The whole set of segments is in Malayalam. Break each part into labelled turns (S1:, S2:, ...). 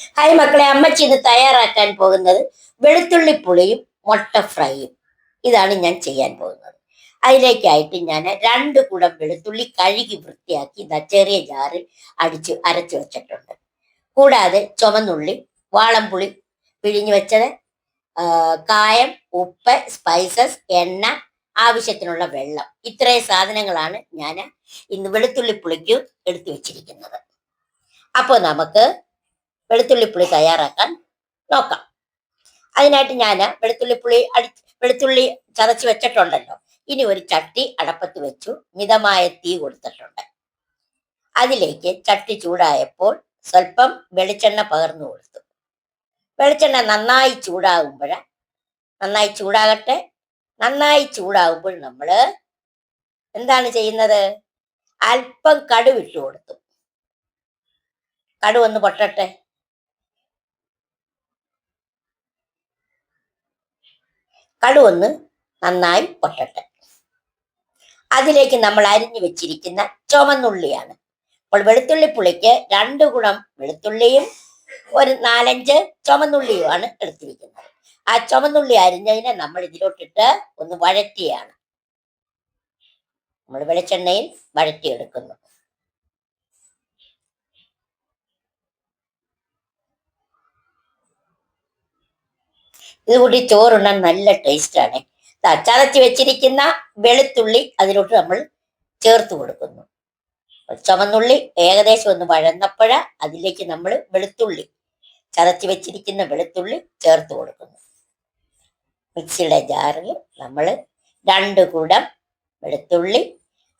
S1: ഹായ് മക്കളെ അമ്മച്ചി ഇന്ന് തയ്യാറാക്കാൻ പോകുന്നത് വെളുത്തുള്ളി പുളിയും മുട്ട ഫ്രൈയും. ഇതാണ് ഞാൻ ചെയ്യാൻ പോകുന്നത്. അതിലേക്കായിട്ട് ഞാൻ രണ്ട് കുടം വെളുത്തുള്ളി കഴുകി വൃത്തിയാക്കി ഇതാ ചെറിയ ജാറിൽ അടിച്ച് അരച്ചു വെച്ചിട്ടുണ്ട്. കൂടാതെ ചുമന്നുള്ളി വാളംപുളി പിഴിഞ്ഞു വെച്ചത് കായം ഉപ്പ് സ്പൈസസ് എണ്ണ ആവശ്യത്തിനുള്ള വെള്ളം. ഇത്രയും സാധനങ്ങളാണ് ഞാൻ ഇന്ന് വെളുത്തുള്ളി പുളിക്ക് എടുത്തു വെച്ചിരിക്കുന്നത്. അപ്പോൾ നമുക്ക് വെളുത്തുള്ളിപ്പുളി തയ്യാറാക്കാൻ നോക്കാം. അതിനായിട്ട് ഞാൻ വെളുത്തുള്ളിപ്പുളി അടി വെളുത്തുള്ളി ചതച്ച് വെച്ചിട്ടുണ്ടല്ലോ. ഇനി ഒരു ചട്ടി അടപ്പത്ത് വെച്ചു. മിതമായ തീ കൊടുത്തിട്ടുണ്ട്. അതിലേക്ക് ചട്ടി ചൂടായപ്പോൾ സ്വല്പം വെളിച്ചെണ്ണ പകർന്നു കൊടുത്തു. വെളിച്ചെണ്ണ നന്നായി ചൂടാകുമ്പോൾ നന്നായി ചൂടാകട്ടെ. നന്നായി ചൂടാകുമ്പോൾ നമ്മൾ എന്താണ് ചെയ്യുന്നത്? അല്പം കടുവിട്ട് കൊടുത്തു. കടുവൊന്ന് പൊട്ടട്ടെ. കടുവൊന്ന് നന്നായി പൊട്ടട്ടെ. അതിലേക്ക് നമ്മൾ അരിഞ്ഞു വെച്ചിരിക്കുന്ന ചുമന്നുള്ളിയാണ് അപ്പോൾ വെളുത്തുള്ളി പുളിക്ക് രണ്ട് ഗുണം വെളുത്തുള്ളിയും ഒരു നാലഞ്ച് ചുമന്നുള്ളിയുമാണ് എടുത്തിരിക്കുന്നത്. ആ ചുമന്നുള്ളി അരിഞ്ഞതിനെ നമ്മൾ ഇതിലോട്ടിട്ട് ഒന്ന് വഴറ്റിയാണ്. നമ്മൾ വെളിച്ചെണ്ണയിൽ വഴറ്റിയെടുക്കുന്നു. ഇത് കൂടി ചോറുണ്ണാൻ നല്ല ടേസ്റ്റാണ്. ചതച്ച് വെച്ചിരിക്കുന്ന വെളുത്തുള്ളി അതിലോട്ട് നമ്മൾ ചേർത്ത് കൊടുക്കുന്നു. ചുമന്നുള്ളി ഏകദേശം ഒന്ന് വഴന്നപ്പോഴ അതിലേക്ക് നമ്മൾ വെളുത്തുള്ളി ചതച്ച് വെച്ചിരിക്കുന്ന വെളുത്തുള്ളി ചേർത്ത് കൊടുക്കുന്നു. മിക്സിയുടെ ജാറിൽ നമ്മൾ രണ്ട് കുടം വെളുത്തുള്ളി.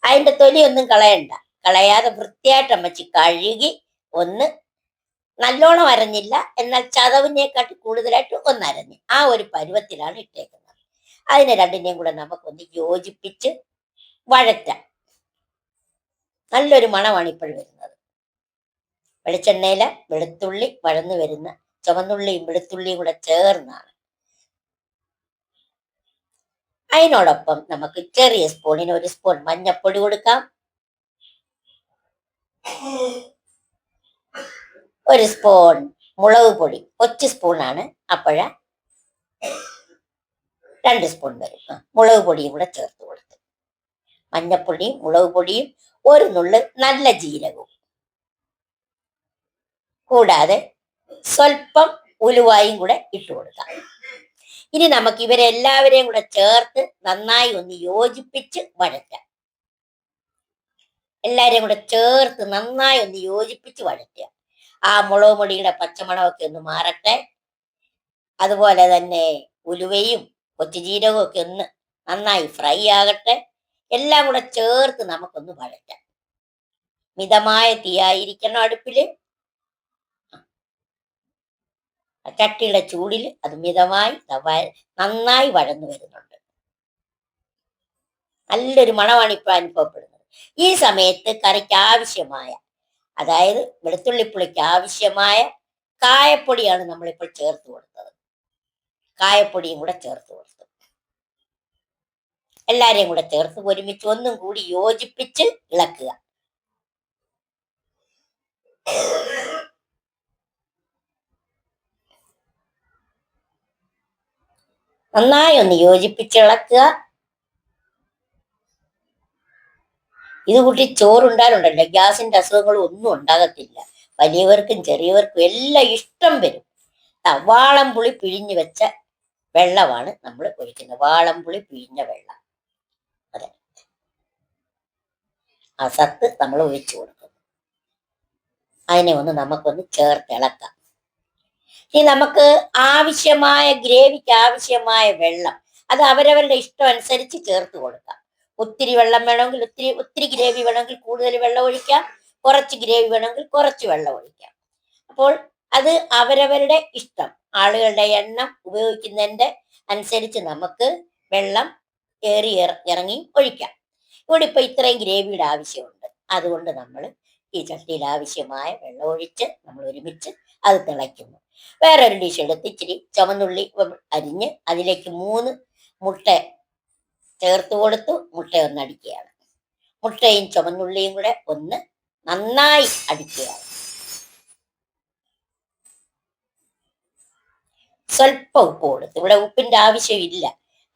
S1: അതിന്റെ തൊലിയൊന്നും കളയണ്ട. കളയാതെ വൃത്തിയായിട്ട് അമ്മച്ചി കഴുകി ഒന്ന് നല്ലോണം അരഞ്ഞില്ല എന്നാൽ ചതവിനേക്കാട്ടി കൂടുതലായിട്ട് ഒന്നരഞ്ഞ്. ആ ഒരു പരുവത്തിലാണ് ഇട്ടേക്കുന്നത്. അതിനെ രണ്ടിനെയും കൂടെ നമുക്കൊന്ന് യോജിപ്പിച്ച് വഴറ്റാം. നല്ലൊരു മണമാണ് ഇപ്പോൾ വരുന്നത്. വെളിച്ചെണ്ണയില വെളുത്തുള്ളി വഴന്നു വരുന്ന ചുവന്നുള്ളിയും വെളുത്തുള്ളിയും കൂടെ ചേർന്നാണ്. അതിനോടൊപ്പം നമുക്ക് ചെറിയ സ്പൂണിന് ഒരു സ്പൂൺ മഞ്ഞപ്പൊടി കൊടുക്കാം. ഒരു സ്പൂൺ മുളക് പൊടി ഒറ്റ സ്പൂണാണ് അപ്പോഴ രണ്ട് സ്പൂൺ വരും. മുളക് പൊടിയും കൂടെ ചേർത്ത് കൊടുത്തു. മഞ്ഞപ്പൊടിയും മുളക് പൊടിയും ഒരു നുള്ള് നല്ല ജീരകവും. കൂടാതെ സ്വല്പം ഉലുവായും കൂടെ ഇട്ട് കൊടുക്കാം. ഇനി നമുക്ക് ഇവരെല്ലാവരെയും കൂടെ ചേർത്ത് നന്നായി ഒന്ന് യോജിപ്പിച്ച് വഴറ്റാം. എല്ലാവരെയും കൂടെ ചേർത്ത് നന്നായി ഒന്ന് യോജിപ്പിച്ച് വഴറ്റുക ആ മുളക് പൊടിയുടെ പച്ചമണമൊക്കെ ഒന്ന് മാറട്ടെ. അതുപോലെ തന്നെ ഉലുവയും കൊച്ചുജീരകവും ഒക്കെ ഒന്ന് നന്നായി ഫ്രൈ ആകട്ടെ. എല്ലാം കൂടെ ചേർത്ത് നമുക്കൊന്ന് വഴറ്റാം. മിതമായ തീയായിരിക്കണം അടുപ്പിൽ. ആ ചട്ടിയുടെ ചൂടിൽ അത് മിതമായി നന്നായി വഴന്നു വരുന്നുണ്ട്. നല്ലൊരു മണമാണ് ഇപ്പോൾ അനുഭവപ്പെടുന്നത്. ഈ സമയത്ത് കറിക്ക് ആവശ്യമായ അതായത് വെളുത്തുള്ളിപ്പുളിക്ക് ആവശ്യമായ കായപ്പൊടിയാണ് നമ്മളിപ്പോൾ ചേർത്ത് കൊടുത്തത്. കായപ്പൊടിയും കൂടെ ചേർത്ത് കൊടുത്തു. എല്ലാരെയും കൂടെ ചേർത്ത് ഒരുമിച്ച് ഒന്നും കൂടി യോജിപ്പിച്ച് ഇളക്കുക. നന്നായി ഒന്ന് യോജിപ്പിച്ച് ഇളക്കുക. ഇത് കൂട്ടി ചോറുണ്ടാലുണ്ടല്ലോ. ഗ്യാസിന്റെ അസുഖങ്ങളും ഒന്നും ഉണ്ടാകത്തില്ല. വലിയവർക്കും ചെറിയവർക്കും എല്ലാം ഇഷ്ടം വരും. വാളം പുളി പിഴിഞ്ഞു വെച്ച വെള്ളമാണ് നമ്മൾ ഒഴിക്കുന്നത്. വാളം പുളി പിഴിഞ്ഞ വെള്ളം. അതെ. ആ സത്ത് നമ്മൾ ഒഴിച്ചു കൊടുക്കുന്നു അതിനെ ഒന്ന് നമുക്കൊന്ന് ചേർത്ത് ഇളക്കാം. ഇനി നമുക്ക് ആവശ്യമായ ഗ്രേവിക്ക് ആവശ്യമായ വെള്ളം അത് അവരവരുടെ ഇഷ്ടം അനുസരിച്ച് ചേർത്ത് കൊടുക്കാം. ഒത്തിരി വെള്ളം വേണമെങ്കിൽ ഒത്തിരി ഒത്തിരി ഗ്രേവി വേണമെങ്കിൽ കൂടുതൽ വെള്ളം ഒഴിക്കാം. കുറച്ച് ഗ്രേവി വേണമെങ്കിൽ കുറച്ച് വെള്ളം ഒഴിക്കാം. അപ്പോൾ അത് അവരവരുടെ ഇഷ്ടം. ആളുകളുടെ എണ്ണം ഉപയോഗിക്കുന്നതിന്റെ അനുസരിച്ച് നമുക്ക് വെള്ളം ഏറി ഇറ- ഇറങ്ങി ഒഴിക്കാം. ഇവിടെ ഇപ്പൊ ഇത്രയും ഗ്രേവിയുടെ ആവശ്യമുണ്ട്. അതുകൊണ്ട് നമ്മൾ ഈ ചട്ടിയിൽ ആവശ്യമായ വെള്ളം ഒഴിച്ച് നമ്മൾ ഒരുമിച്ച് അത് തിളയ്ക്കുന്നു. വേറൊരു ഡിഷ് എടുത്ത് ഇച്ചിരി ചുമന്നുള്ളി അരിഞ്ഞ് അതിലേക്ക് മൂന്ന് മുട്ട ചേർത്ത് കൊടുത്തു മുട്ട ഒന്ന് അടിക്കുകയാണ്. മുട്ടയും ചുമന്നുള്ളിയും കൂടെ ഒന്ന് നന്നായി അടിക്കുകയാണ്. സ്വല്പം ഉപ്പ് കൊടുത്തു. ഇവിടെ ഉപ്പിന്റെ ആവശ്യമില്ല.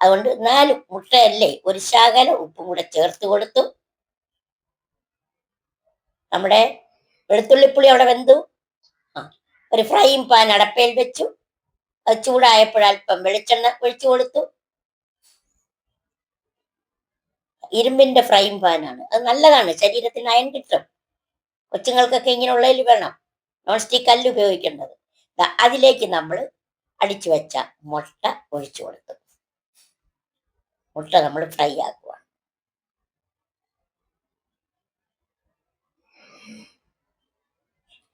S1: അതുകൊണ്ട് നാല് മുട്ടയല്ലേ ഒരു ശാകല ഉപ്പും കൂടെ ചേർത്ത് കൊടുത്തു. നമ്മുടെ വെളുത്തുള്ളിപ്പുളി അവിടെ വെന്തു. ആ ഒരു ഫ്രൈയിങ് പാൻ അടപ്പയിൽ വെച്ചു. അത് ചൂടായപ്പോഴൽപ്പം വെളിച്ചെണ്ണ ഒഴിച്ചു കൊടുത്തു. ഇരുമ്പിന്റെ ഫ്രൈയിങ് ആണ്. അത് നല്ലതാണ്. ശരീരത്തിന് അയൺ കിട്ടും. കൊച്ചുങ്ങൾക്കൊക്കെ ഇങ്ങനെയുള്ളതിൽ വേണം. നോൺ സ്റ്റിക്ക് കല്ല് ഉപയോഗിക്കേണ്ടത്. അതിലേക്ക് നമ്മൾ അടിച്ചു വെച്ച മുട്ട ഒഴിച്ചു കൊടുത്തു. മുട്ട നമ്മൾ ഫ്രൈ ആക്കുക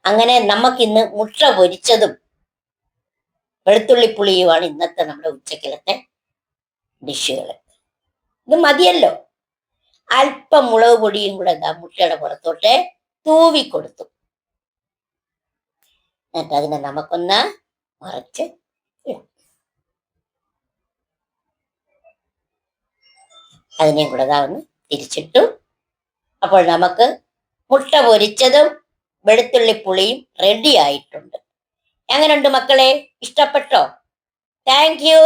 S1: അങ്ങനെ നമുക്കിന്ന് മുട്ട പൊരിച്ചതും വെളുത്തുള്ളിപ്പുളിയുമാണ് ഇന്നത്തെ നമ്മുടെ ഉച്ചക്കിലത്തെ ഡിഷുകൾ ഇത് മതിയല്ലോ. അല്പം മുളക് പൊടിയും കൂടെ എന്താ മുട്ടയുടെ പുറത്തോട്ട് തൂവി കൊടുത്തു. എന്നിട്ട് അതിനെ നമുക്കൊന്ന് മറിച്ച് അതിനെയും കൂടെ ഒന്ന് തിരിച്ചിട്ടു. അപ്പോൾ നമുക്ക് മുട്ട പൊരിച്ചതും വെളുത്തുള്ളി പുളിയും റെഡി ആയിട്ടുണ്ട്. എങ്ങനെയുണ്ട് മക്കളെ? ഇഷ്ടപ്പെട്ടോ? Thank you